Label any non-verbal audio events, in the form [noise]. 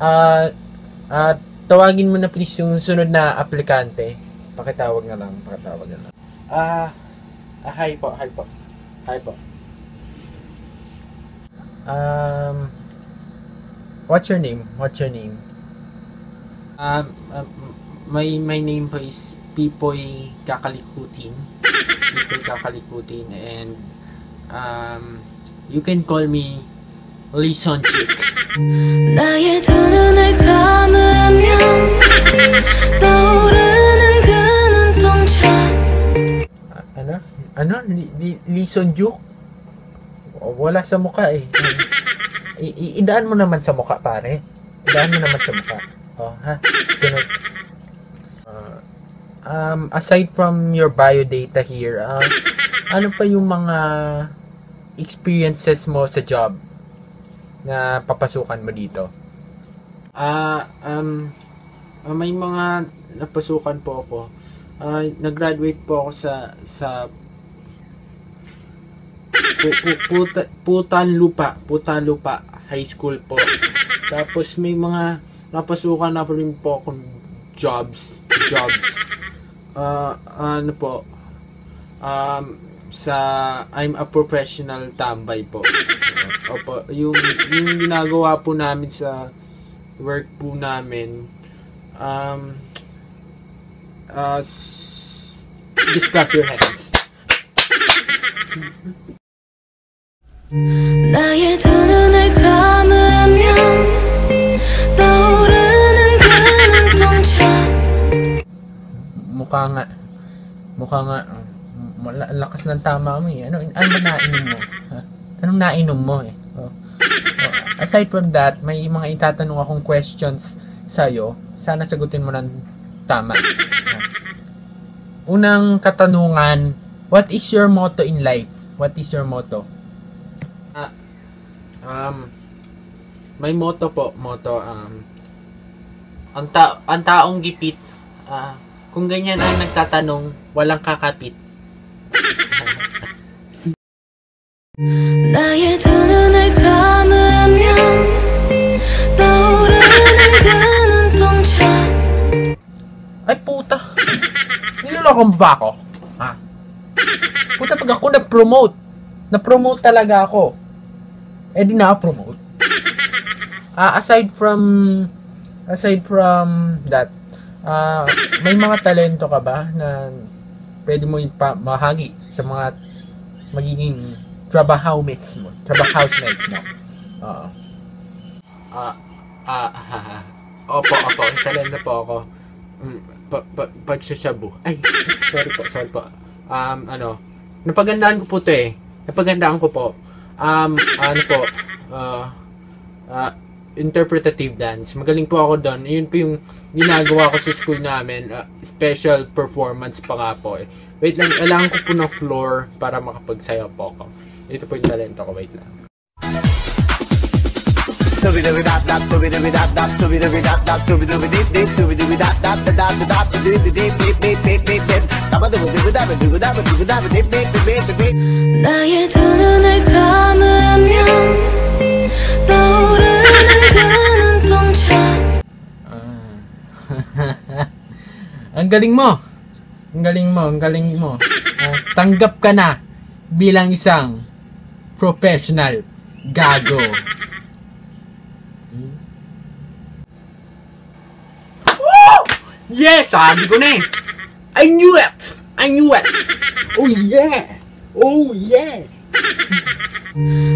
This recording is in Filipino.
Ah, ah, tawagin mo na please yung sunod na aplikante. Pakitawag na lang, pakitawag na lang. Ah, ah, hi po, hi po. Hi po. Um, what's your name? What's your name? Um, um, my, my name po is Pipoy Kakalikutin. Pipoy Kakalikutin and um, you can call me Lison Chick. [laughs] ano? Li, li, Lison Juk? O, Wala sa mukha eh. I, i- idaan mo naman sa mukha, pare. Idaan mo naman sa mukha. Oh, ha? Sunod. Ah, um, aside from your biodata here, ah, ano pa yung mga experiences mo sa job na papasukan mo dito? Ah, um, ah, may mga napasukan po ako. Ah, nag-graduate po ako sa sa pu, pu, puta, Putan Lupa, Putan Lupa High School po. Tapos may mga napasukan na rin po akong jobs, jobs. Ah, ano po? Um, sa I'm a professional tambay po. Opo, yung yung ginagawa po namin sa work po namin um uh, just clap your hands. 나의 두 눈을 감으면 떠오르는 그 눈동자 Mukha nga. Mukha nga. uh, Mala, ang lakas ng tama mo eh. Ano, ano ba nainom mo? Ha? Anong nainom mo eh? Oh. Oh. Aside from that, may mga itatanong akong questions sa'yo. Sana sagutin mo ng tama. Ha? Unang katanungan, what is your motto in life? What is your motto? Ah, um, may motto po, motto, um, ang, ta ang taong gipit, ah, kung ganyan ang nagtatanong, walang kakapit. 나의 두 눈을 감으면 떠오르는 그 눈동자 Ay, puta! Niloloko mo ba ako? Ha? Puta, pag ako nag-promote, na-promote talaga ako. Eh, di na-promote. [laughs] Ah, aside from, aside from that, ah, may mga talento ka ba na pwede mo ipa mahagi sa mga magiging trabahowmates mo, trabahowsmates mo? Oo. Ah, ah, ah, opo, opo, talento po ako. Mm, pa, pa, pagsasyabu. Ay, sorry po, sorry po. Um, ano, napagandaan ko po to eh. Napagandaan ko po. Um, ano po, uh, uh, interpretative dance. Magaling po ako doon. Yun po yung ginagawa ko sa school namin. Uh, special performance pa nga po eh. Wait lang, kailangan ko po ng floor para makapagsayaw po ako. Ito po yung talento ko. Wait lang. Dooby dooby galing mo. Ang galing mo, ang galing mo. Uh, [laughs] tanggap ka na bilang isang professional gago. Yes, sabi ko na eh. I knew it! I knew it! Oh yeah! Oh yeah! [laughs]